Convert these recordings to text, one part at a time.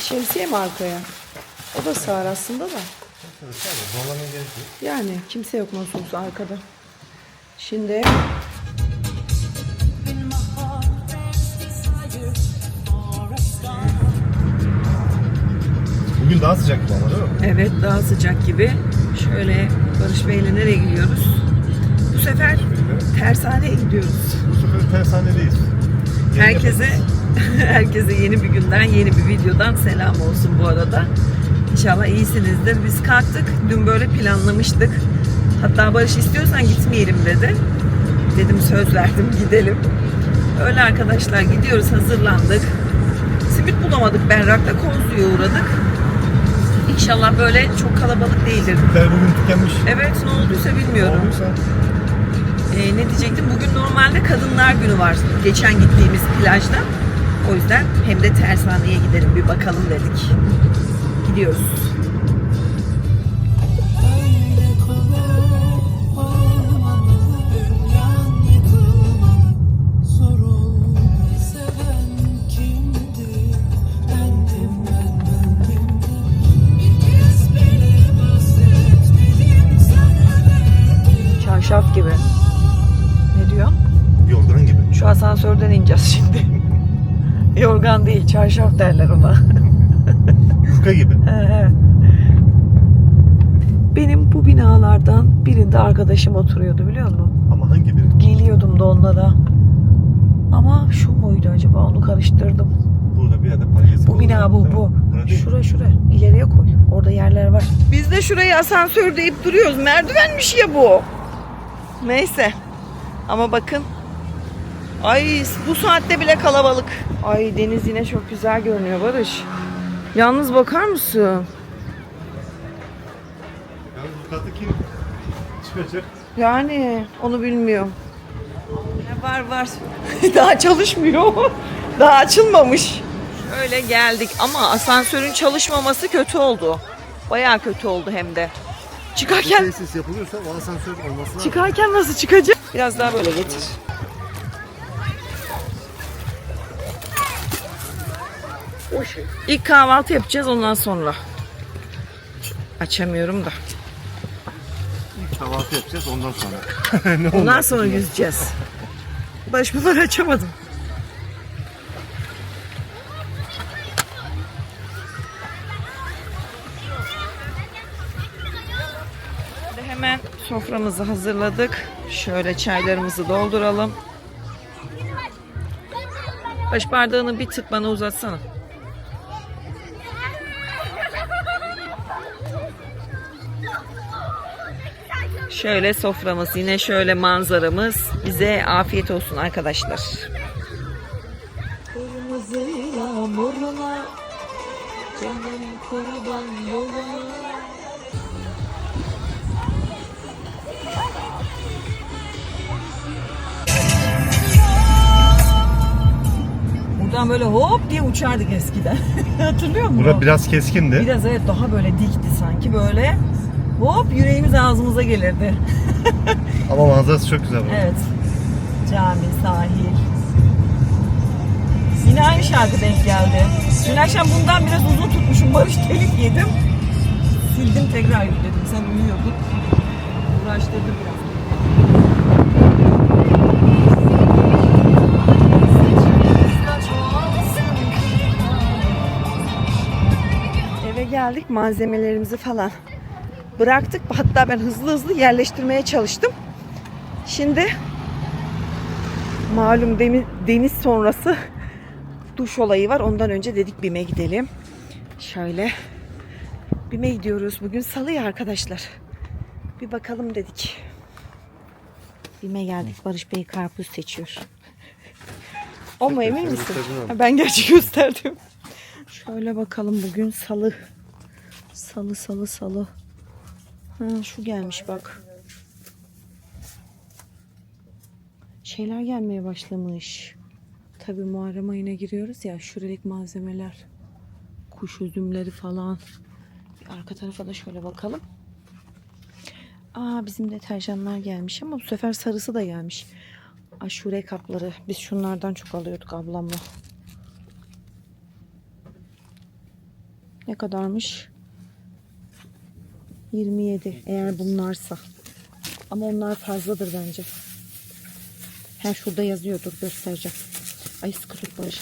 Şemsiye mi arkaya? O da sığar aslında da. Yani kimse yok nasıl olsa arkada. Şimdi Bugün daha sıcak gibi ama değil mi? evet daha sıcak gibi. Şöyle Barış Bey'le nereye gidiyoruz? Bu sefer tersaneye gidiyoruz. Bu sefer tersanedeyiz. Yeni Herkese herkese yeni bir günden, yeni bir videodan selam olsun bu arada. İnşallah iyisinizdir. Biz kalktık. Dün böyle planlamıştık. Hatta Barış istiyorsan gitmeyelim dedi. Dedim söz verdim gidelim. Öyle arkadaşlar gidiyoruz hazırlandık. Simit bulamadık Berrak'ta Kozlu'ya uğradık. İnşallah böyle çok kalabalık değildir. Simitler bugün tükenmiş. Evet ne olduysa bilmiyorum. Olduysa Ee, ne diyecektim? Bugün normalde Kadınlar Günü var. Geçen gittiğimiz plajda. O yüzden hem de tersaneye gidelim bir bakalım dedik. Gidiyoruz. Çarşaf gibi. Ne diyor? yorgan gibi. Şu asansörden ineceğiz şimdi. Yorgan değil, çarşaf derler ona. Yufka gibi. Benim bu binalardan birinde arkadaşım oturuyordu biliyor musun? Ama hangi biri? Geliyordum da onlara. Ama şu muydu acaba onu karıştırdım. Burada bir yerde parkesi Bu bina bu bu. Şura şura ileriye koy. Orada yerler var. Biz de şurayı asansör deyip duruyoruz. Merdivenmiş ya bu. Neyse. Ama bakın. Ay bu saatte bile kalabalık. Ay deniz yine çok güzel görünüyor Barış. Yalnız bakar mısın? Yalnız bu katı kim çıkacak? Yani onu bilmiyorum. Ne var var. Daha çalışmıyor. Daha açılmamış. Öyle geldik ama asansörün çalışmaması kötü oldu. Bayağı kötü oldu hem de. Çıkarken tesis yapılıyorsa o asansör olması lazım. çıkarken nasıl çıkacak? Biraz daha böyle getir. İlk kahvaltı yapacağız ondan sonra. Açamıyorum da. Kahvaltı yapacağız ondan sonra. ne Ondan sonra yüzeceğiz. Barış bunları açamadım. Hemen soframızı hazırladık. Şöyle çaylarımızı dolduralım. Baş bardağını bir tık bana uzatsana. Şöyle soframız yine şöyle manzaramız. Bize afiyet olsun arkadaşlar. Kırmızı yağmuruna Canım kurban yoluna Buradan böyle hop diye uçardık eskiden. Hatırlıyor musun? Bura biraz keskindi. Biraz evet daha böyle dikti sanki böyle. Hop yüreğimiz ağzımıza gelirdi. Ama manzarası çok güzel. Evet. Cami, sahil. Yine aynı şarkı denk geldi. Dün akşam bundan biraz uzun tutmuşum. Barış telif yedim. Sildim tekrar yükledim. Sen uyuyordun. Uğraştırdı biraz. Eve geldik malzemelerimizi falan bıraktık. Hatta ben hızlı hızlı yerleştirmeye çalıştım. Şimdi malum demi- deniz sonrası duş olayı var. Ondan önce dedik BİM'e gidelim. Şöyle BİM'e gidiyoruz. Bugün salı ya arkadaşlar. Bir bakalım dedik. BİM'e geldik. Barış Bey karpuz seçiyor. O mu emin misin? Ben gerçi gösterdim. Şöyle bakalım bugün salı. Salı salı salı. Ha, şu gelmiş bak. Şeyler gelmeye başlamış. Tabi Muharrem ayına giriyoruz ya. Şuradaki malzemeler. Kuş üzümleri falan. Bir arka tarafa da şöyle bakalım. Aa bizim deterjanlar gelmiş ama bu sefer sarısı da gelmiş. Aşure kapları. Biz şunlardan çok alıyorduk ablamla. Ne kadarmış? 27 eğer bunlarsa. Ama onlar fazladır bence. Her şurada yazıyordur göstereceğim. Ay sıkı tut Barış.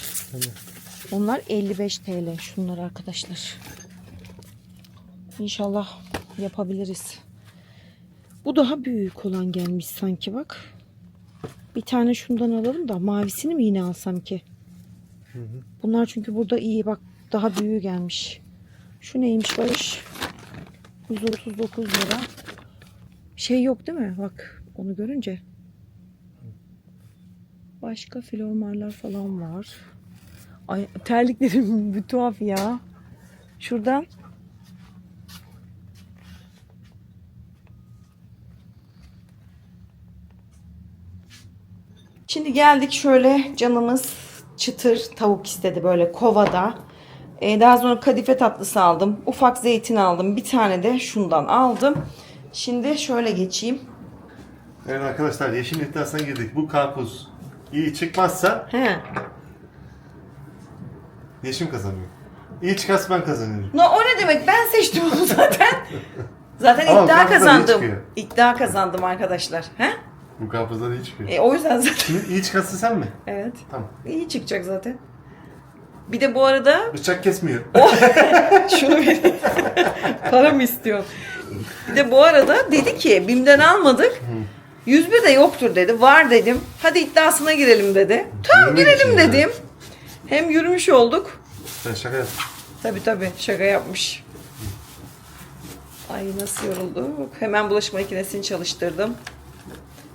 Onlar 55 TL şunlar arkadaşlar. İnşallah yapabiliriz. Bu daha büyük olan gelmiş sanki bak. Bir tane şundan alalım da mavisini mi yine alsam ki? Bunlar çünkü burada iyi bak daha büyüğü gelmiş. Şu neymiş Barış? 139 lira. Şey yok değil mi? Bak onu görünce. Başka flormarlar falan var. Ay terliklerim bir tuhaf ya. Şuradan Şimdi geldik şöyle canımız çıtır tavuk istedi böyle kovada. Ee, daha sonra kadife tatlısı aldım. Ufak zeytin aldım. Bir tane de şundan aldım. Şimdi şöyle geçeyim. Evet arkadaşlar yeşil iddiasına girdik. Bu karpuz iyi çıkmazsa He. yeşim kazanıyor. İyi çıkarsa ben kazanıyorum. No, o ne demek? Ben seçtim onu zaten. Zaten Ama iddia karpuzdan iyi kazandım. çıkıyor. İddia kazandım arkadaşlar. He? Bu karpuzdan iyi çıkıyor. E, o yüzden zaten. Şimdi iyi çıkarsa sen mi? Evet. Tamam. İyi çıkacak zaten. Bir de bu arada Bıçak kesmiyor. Şunu vereyim. Para mı istiyor? Bir de bu arada dedi ki BİM'den almadık. 101 de yoktur dedi. Var dedim. Hadi iddiasına girelim dedi. Tamam girelim dedim. Hem yürümüş olduk. Sen şaka yap. Tabi tabi şaka yapmış. Ay nasıl yorulduk. Hemen bulaşık makinesini çalıştırdım.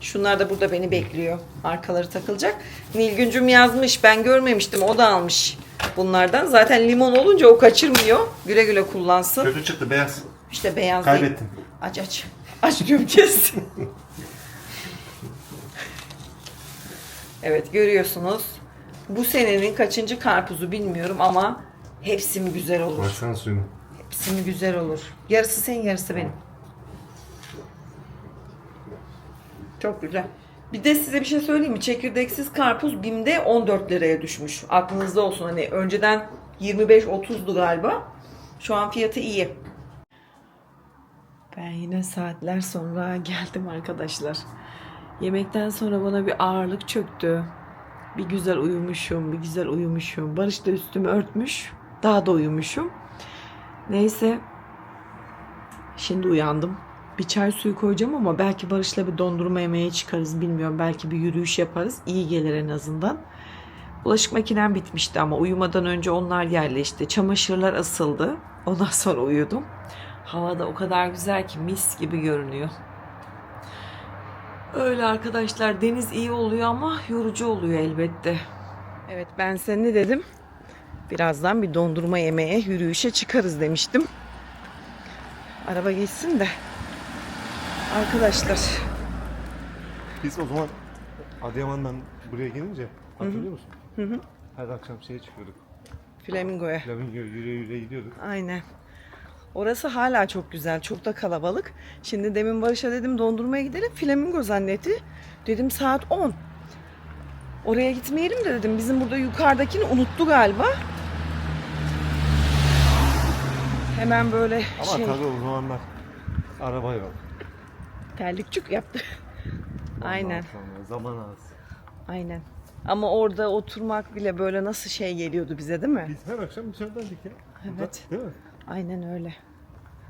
Şunlar da burada beni bekliyor. Arkaları takılacak. Nilgüncüm yazmış. Ben görmemiştim. O da almış bunlardan. Zaten limon olunca o kaçırmıyor. Güle güle kullansın. Kötü çıktı beyaz. İşte beyaz değil. Kaybettin. Aç aç. Aç kes. evet görüyorsunuz. Bu senenin kaçıncı karpuzu bilmiyorum ama hepsi mi güzel olur? Baksana suyunu. Hepsi mi güzel olur? Yarısı senin yarısı benim. Çok güzel. Bir de size bir şey söyleyeyim mi? Çekirdeksiz karpuz BİM'de 14 liraya düşmüş. Aklınızda olsun hani önceden 25-30'du galiba. Şu an fiyatı iyi. Ben yine saatler sonra geldim arkadaşlar. Yemekten sonra bana bir ağırlık çöktü. Bir güzel uyumuşum, bir güzel uyumuşum. Barış da üstümü örtmüş. Daha da uyumuşum. Neyse. Şimdi uyandım. Bir çay suyu koyacağım ama belki Barış'la bir dondurma yemeye çıkarız bilmiyorum. Belki bir yürüyüş yaparız. İyi gelir en azından. Bulaşık makinem bitmişti ama uyumadan önce onlar yerleşti. Çamaşırlar asıldı. Ondan sonra uyudum. Hava da o kadar güzel ki mis gibi görünüyor. Öyle arkadaşlar deniz iyi oluyor ama yorucu oluyor elbette. Evet ben size dedim? Birazdan bir dondurma yemeye yürüyüşe çıkarız demiştim. Araba geçsin de. Arkadaşlar Biz o zaman Adıyaman'dan buraya gelince hatırlıyor musun? Hı hı. Her akşam şeye çıkıyorduk. Flamingo'ya. Flamingo yürüye yürüye gidiyorduk. Aynen. Orası hala çok güzel. Çok da kalabalık. Şimdi demin Barış'a dedim dondurmaya gidelim. Flamingo zannetti. Dedim saat 10. Oraya gitmeyelim de dedim. Bizim burada yukarıdakini unuttu galiba. Hemen böyle Ama şey tabii o zamanlar araba yok. Terlikçük yaptı. Aynen. Zaman az. Aynen. Ama orada oturmak bile böyle nasıl şey geliyordu bize değil mi? Biz her akşam dışarıdaydık ya. Burada, Evet. Değil mi? Aynen öyle.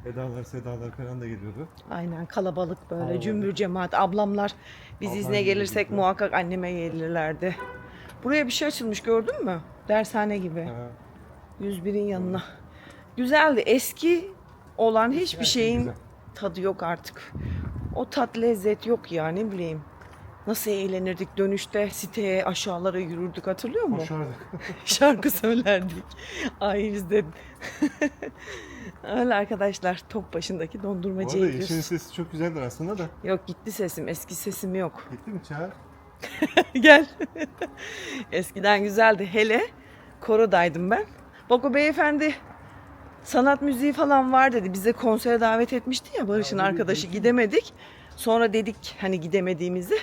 Edalar, sedalar falan da geliyordu. Aynen kalabalık böyle Kalabalık. cümbür cemaat. Ablamlar biz Ablam izne gelirsek gelirdi. muhakkak anneme gelirlerdi. Buraya bir şey açılmış gördün mü? Dershane gibi. Ha, 101'in yanına. Güzeldi. Eski olan hiçbir her şey şeyin güzel. tadı yok artık. O tat lezzet yok ya ne bileyim. Nasıl eğlenirdik dönüşte siteye aşağılara yürürdük hatırlıyor musun? Koşardık. şarkı söylerdik. Ay biz de. Öyle arkadaşlar top başındaki Bu dondurmacıya arada gidiyoruz. yeşilin sesi çok güzeldir aslında da. Yok gitti sesim eski sesim yok. Gitti mi çağır? Gel. Eskiden güzeldi. Hele korodaydım ben. Bak o beyefendi sanat müziği falan var dedi. Bize konsere davet etmişti ya Barış'ın arkadaşı. Gidemedik. Sonra dedik hani gidemediğimizi.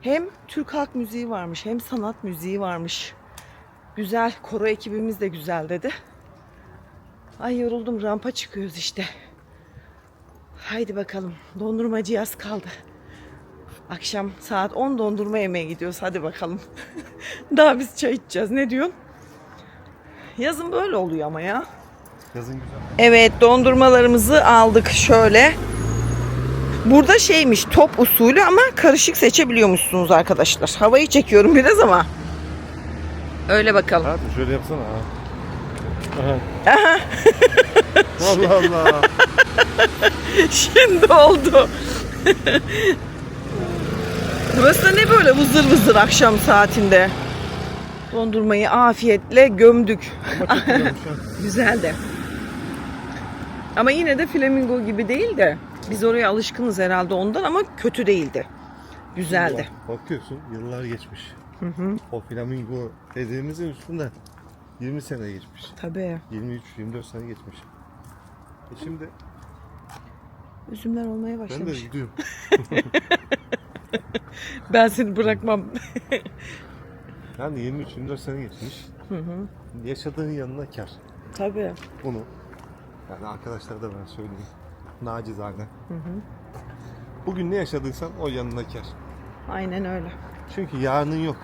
Hem Türk halk müziği varmış hem sanat müziği varmış. Güzel. Koro ekibimiz de güzel dedi. Ay yoruldum rampa çıkıyoruz işte. Haydi bakalım dondurmacı yaz kaldı. Akşam saat 10 dondurma yemeye gidiyoruz hadi bakalım. Daha biz çay içeceğiz ne diyorsun? Yazın böyle oluyor ama ya. Yazın güzel. Evet dondurmalarımızı aldık şöyle. Burada şeymiş top usulü ama karışık seçebiliyormuşsunuz arkadaşlar. Havayı çekiyorum biraz ama. Öyle bakalım. Hayatım şöyle yapsana ha. Aha. Allah Allah. Şimdi oldu. Burası da ne böyle vızır vızır akşam saatinde. Dondurmayı afiyetle gömdük. Güzel de. Ama yine de flamingo gibi değil de biz oraya alışkınız herhalde ondan ama kötü değildi. Güzeldi. Bakıyorsun yıllar geçmiş. O flamingo dediğimizin üstünde 20 sene geçmiş. Tabii. 23-24 sene geçmiş. E şimdi Üzümler olmaya ben de başlamış. gidiyorum. Ben seni bırakmam. Yani 23-24 sene geçmiş. Yaşadığın yanına kar. Tabii. Bunu yani arkadaşlara da ben söyleyeyim. Nacizane. Bugün ne yaşadıysan o yanına kar. Aynen öyle. Çünkü yarının yok.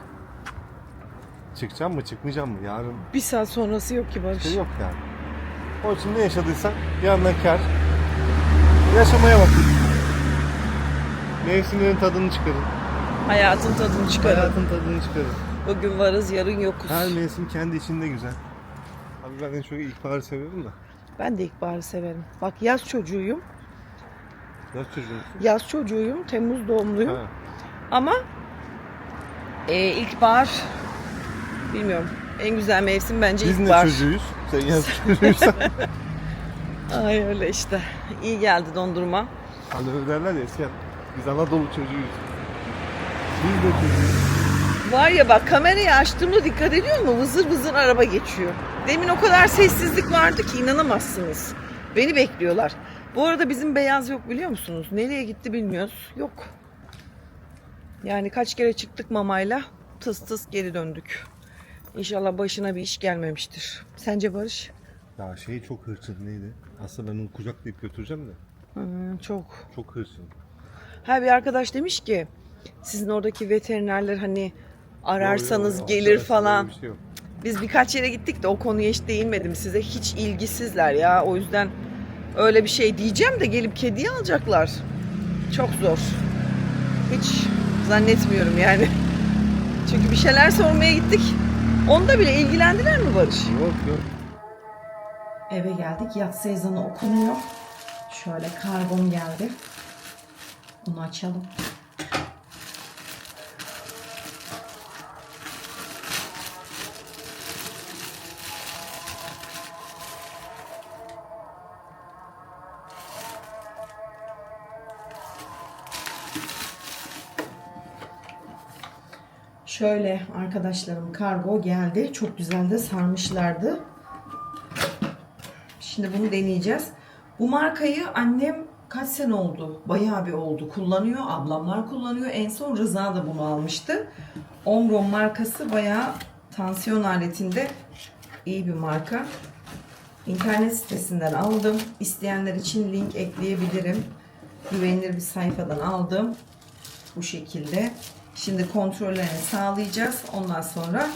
Çıkacağım mı çıkmayacağım mı? Yarın Bir saat sonrası yok ki Barış. şey yok yani. O için ne yaşadıysan yanına kar. Yaşamaya bakın. Mevsimlerin tadını çıkarın. Hayatın tadını çıkarın. Hayatın tadını çıkarın. Bugün varız, yarın yokuz. Her mevsim kendi içinde güzel. Abi ben en çok ilkbaharı seviyorum da. Ben de ilkbaharı severim. Bak yaz çocuğuyum. Yaz çocuğum. Yaz çocuğuyum. Temmuz doğumluyum. Ha. Ama e, ilkbahar bilmiyorum. En güzel mevsim bence Biz ne ilkbahar. çocuğuyuz? Sen yaz çocuğuysan. Ay öyle işte. İyi geldi dondurma. hani öyle derler ya eskiden. Biz Anadolu çocuğuyuz. Biz de çocuğuyuz. Var ya bak kamerayı açtığımda dikkat ediyor musun? Vızır vızır araba geçiyor. Demin o kadar sessizlik vardı ki inanamazsınız. Beni bekliyorlar. Bu arada bizim beyaz yok biliyor musunuz? Nereye gitti bilmiyoruz. Yok. Yani kaç kere çıktık mamayla tıs tıs geri döndük. İnşallah başına bir iş gelmemiştir. Sence Barış? Ya şey çok hırçın neydi? Aslında ben onu kucaklayıp götüreceğim de. Hmm, çok. Çok hırçın. Ha bir arkadaş demiş ki sizin oradaki veterinerler hani ararsanız Yo, yo, gelir arkadaşlar falan. bir şey yok. Biz birkaç yere gittik de o konuya hiç değinmedim size. Hiç ilgisizler ya. O yüzden öyle bir şey diyeceğim de gelip kediyi alacaklar. Çok zor. Hiç zannetmiyorum yani. Çünkü bir şeyler sormaya gittik. Onda bile ilgilendiler mi Barış? Yok yok. Eve geldik. Yatsı ezanı okunuyor. Şöyle karbon geldi. Bunu açalım. Şöyle arkadaşlarım kargo geldi. Çok güzel de sarmışlardı. Şimdi bunu deneyeceğiz. Bu markayı annem kaç sene oldu? Bayağı bir oldu. Kullanıyor. Ablamlar kullanıyor. En son Rıza da bunu almıştı. Omron markası bayağı tansiyon aletinde iyi bir marka. İnternet sitesinden aldım. İsteyenler için link ekleyebilirim. Güvenilir bir sayfadan aldım. Bu şekilde. Şimdi kontrollerini sağlayacağız. Ondan sonra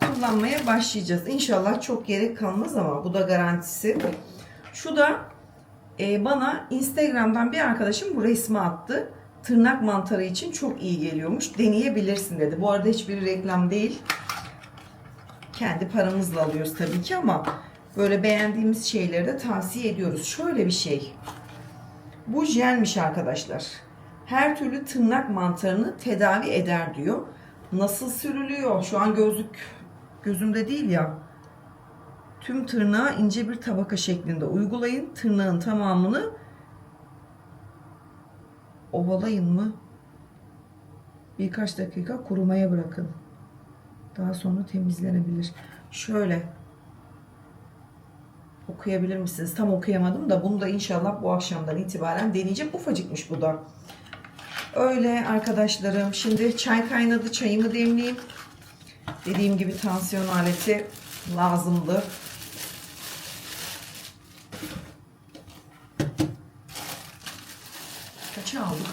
kullanmaya başlayacağız. İnşallah çok gerek kalmaz ama bu da garantisi. Şu da e, bana Instagram'dan bir arkadaşım bu resmi attı. Tırnak mantarı için çok iyi geliyormuş. Deneyebilirsin dedi. Bu arada hiçbir reklam değil. Kendi paramızla alıyoruz tabii ki ama böyle beğendiğimiz şeyleri de tavsiye ediyoruz. Şöyle bir şey. Bu jelmiş arkadaşlar. Her türlü tırnak mantarını tedavi eder diyor. Nasıl sürülüyor? Şu an gözlük gözümde değil ya. Tüm tırnağa ince bir tabaka şeklinde uygulayın. Tırnağın tamamını ovalayın mı? Birkaç dakika kurumaya bırakın. Daha sonra temizlenebilir. Şöyle okuyabilir misiniz? Tam okuyamadım da bunu da inşallah bu akşamdan itibaren deneyeceğim. Ufacıkmış bu da. Öyle arkadaşlarım. Şimdi çay kaynadı. Çayımı demleyeyim. Dediğim gibi tansiyon aleti lazımdı. Kaça aldık?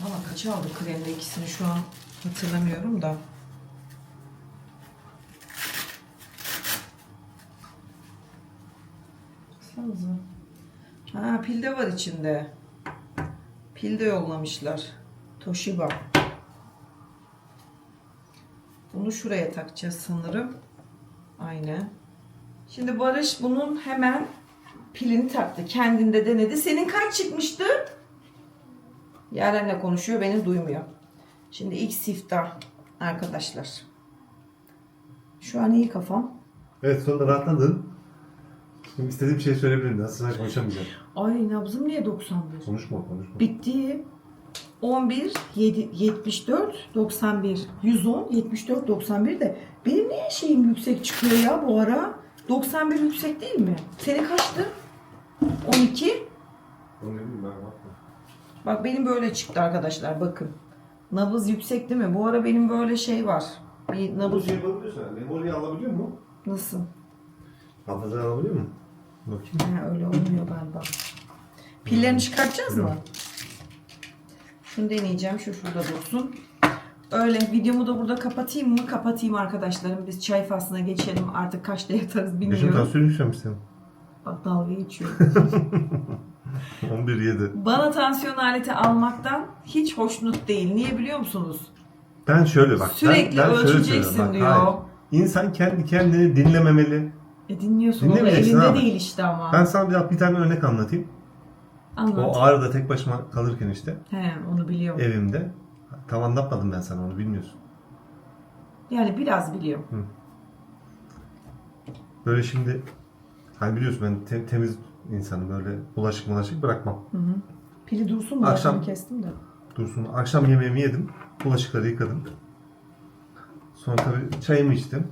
Valla kaça aldık kremle ikisini şu an hatırlamıyorum da. Baksanıza. Ha pilde var içinde. Pil de yollamışlar. Toshiba. Bunu şuraya takacağız sanırım. Aynen. Şimdi Barış bunun hemen pilini taktı. Kendinde denedi. Senin kaç çıkmıştı? Yaren'le konuşuyor. Beni duymuyor. Şimdi ilk siftah arkadaşlar. Şu an iyi kafam. Evet sonunda rahatladın. Şimdi istediğim şeyi söyleyebilirim. Nasıl sadece konuşamayacağım. Ay nabzım niye 91? Konuşma konuşma. Bitti. 11, 7, 74, 91, 110, 74, 91 de benim niye şeyim yüksek çıkıyor ya bu ara? 91 yüksek değil mi? Senin kaçtı? 12. Onu ne bileyim ben bakma. Bak benim böyle çıktı arkadaşlar bakın. Nabız yüksek değil mi? Bu ara benim böyle şey var. Bir Bu nabız şey yapabiliyorsun. Memoriyi alabiliyor mu? nasıl? Hafızayı alabiliyor mu? Bakayım. Ha, öyle olmuyor galiba. Pillerini çıkartacağız mı? Şunu deneyeceğim. Şu şurada dursun. Öyle videomu da burada kapatayım mı? Kapatayım arkadaşlarım. Biz çay faslına geçelim. Artık kaçta yatarız Yaşın bilmiyorum. tansiyon yükselmiş senin. Bak dalga geçiyor. 11-7. Bana tansiyon aleti almaktan hiç hoşnut değil. Niye biliyor musunuz? Ben şöyle bak. Sürekli ben, ben ölçeceksin diyor. hayır. İnsan kendi kendini dinlememeli. E dinliyorsun. O da Dinlemeyeceksin elinde abi. değil işte ama. Ben sana bir, bir tane örnek anlatayım. Anlat. O Ağrı'da tek başıma kalırken işte He onu biliyorum. evimde. Tam anlatmadım ben sana onu bilmiyorsun. Yani biraz biliyorum. Böyle şimdi hani biliyorsun ben te- temiz insanım böyle bulaşık bulaşık bırakmam. Pili dursun mu? Akşam- Akşam kestim de. Dursun akşam yemeğimi yedim. Bulaşıkları yıkadım. Sonra tabii çayımı içtim.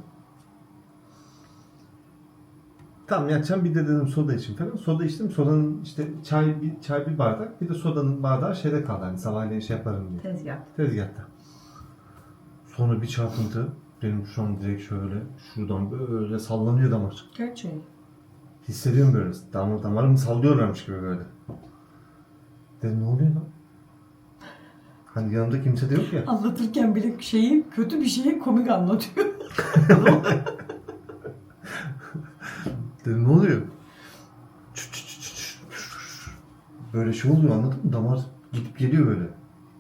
Tamam yatacağım bir de dedim soda içeyim falan. Soda içtim. Sodanın işte çay bir çay bir bardak bir de sodanın bardağı şeyde kaldı hani sabahleyin şey yaparım diye. Tezgah. Tezgahta. Sonra bir çarpıntı. Benim şu an direkt şöyle şuradan böyle sallanıyor damar. Gerçek. Hissediyorum böyle. Damar damarımı sallıyorlarmış gibi böyle. Dedim ne oluyor lan? Hani yanımda kimse de yok ya. Anlatırken bile şeyi kötü bir şeyi komik anlatıyor. Dedim ne oluyor? Böyle şey oluyor anladın mı? Damar gidip geliyor böyle.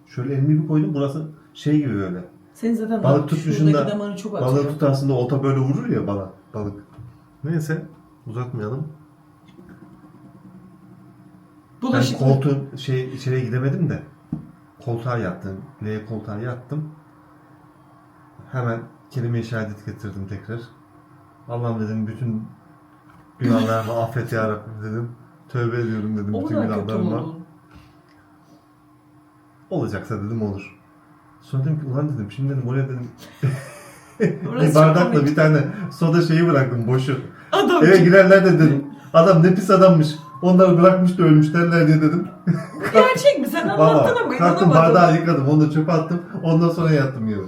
Şöyle elimi bir koydum burası şey gibi böyle. Senin zaten Balık şuradaki damarı çok atıyor. balık tutarsında olta böyle vurur ya bana balık. Neyse uzatmayalım. Ben Bulaşık. koltuğun şey içeriye gidemedim de koltuğa yattım. L koltuğa yattım. Hemen kelime-i şehadet getirdim tekrar. Allah'ım dedim bütün günahlarımı affet ya Rabbim dedim. Tövbe ediyorum dedim O bütün kadar kötü günahlarıma. oldun. Olacaksa dedim olur. Sonra dedim ki ulan dedim şimdi dedim oraya dedim Orası bir çok bardakla komik. bir tane soda şeyi bıraktım boşu. Adam Eve girerler de dedim. Adam ne pis adammış. Onları bırakmış da ölmüş derler diye dedim. gerçek mi? Sen anlattın Valla ama kalktım inanamadım. bardağı yıkadım. Onu da çöpe attım. Ondan sonra yattım yere.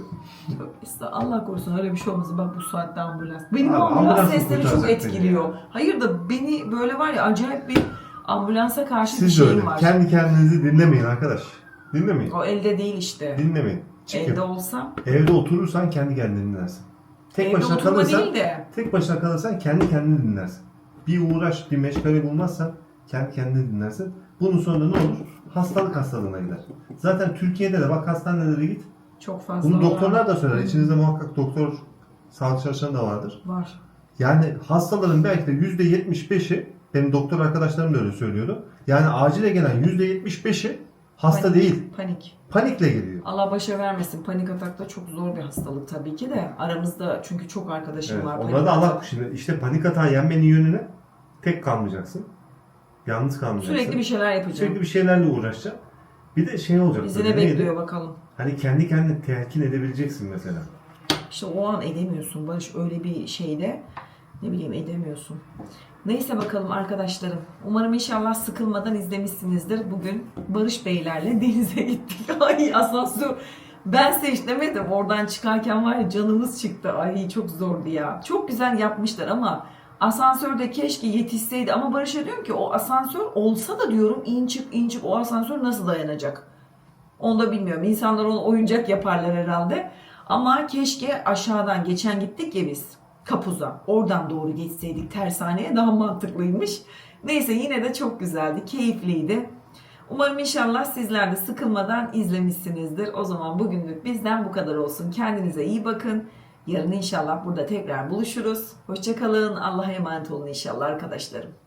İşte Allah korusun öyle bir şey olmasın. Bak bu saatte ambulans. Benim Abi, ambulans ambulans sesleri çok kurtaracak beni etkiliyor. Hayır da beni böyle var ya acayip bir ambulansa karşı bir Siz de şeyim öyle. var. Kendi kendinizi dinlemeyin arkadaş. Dinlemeyin. O elde değil işte. Dinlemeyin. Çıkın. Elde olsam. Evde oturursan kendi kendini dinlersin. Tek Evde başına oturma kalırsan, değil de. tek başına kalırsan kendi kendini dinlersin. Bir uğraş, bir meşgale bulmazsan kendi kendini dinlersin. Bunun sonunda ne olur? Hastalık hastalığına gider. Zaten Türkiye'de de bak hastanelere git. Çok fazla Bunu doktorlar da söyler. İçinizde muhakkak doktor, sağlık çalışanı da vardır. Var. Yani hastaların belki de %75'i, benim doktor arkadaşlarım da öyle söylüyordu. Yani acile gelen %75'i hasta Panik. değil, Panik. panikle geliyor. Allah başa vermesin. Panik atak da çok zor bir hastalık tabii ki de. Aramızda çünkü çok arkadaşım Evet, var. onlara da Allah şimdi işte panik atağı yenmenin yönüne tek kalmayacaksın. Yalnız kalmayacaksın. Sürekli bir şeyler yapacağım. Sürekli bir şeylerle uğraşacaksın. Bir de şey olacak. Bizi ne neydi? bekliyor bakalım. Hani kendi kendine telkin edebileceksin mesela. İşte o an edemiyorsun Barış öyle bir şeyde ne bileyim edemiyorsun. Neyse bakalım arkadaşlarım. Umarım inşallah sıkılmadan izlemişsinizdir. Bugün Barış Beylerle denize gittik. Ay asansör. Ben seçmedim. Oradan çıkarken var ya canımız çıktı. Ay çok zordu ya. Çok güzel yapmışlar ama asansörde keşke yetişseydi. Ama Barış'a diyorum ki o asansör olsa da diyorum in çık in çık o asansör nasıl dayanacak? Onu da bilmiyorum. İnsanlar onu oyuncak yaparlar herhalde. Ama keşke aşağıdan geçen gittik ya biz Kapuz'a. Oradan doğru geçseydik tersaneye daha mantıklıymış. Neyse yine de çok güzeldi, keyifliydi. Umarım inşallah sizler de sıkılmadan izlemişsinizdir. O zaman bugünlük bizden bu kadar olsun. Kendinize iyi bakın. Yarın inşallah burada tekrar buluşuruz. Hoşçakalın. Allah'a emanet olun inşallah arkadaşlarım.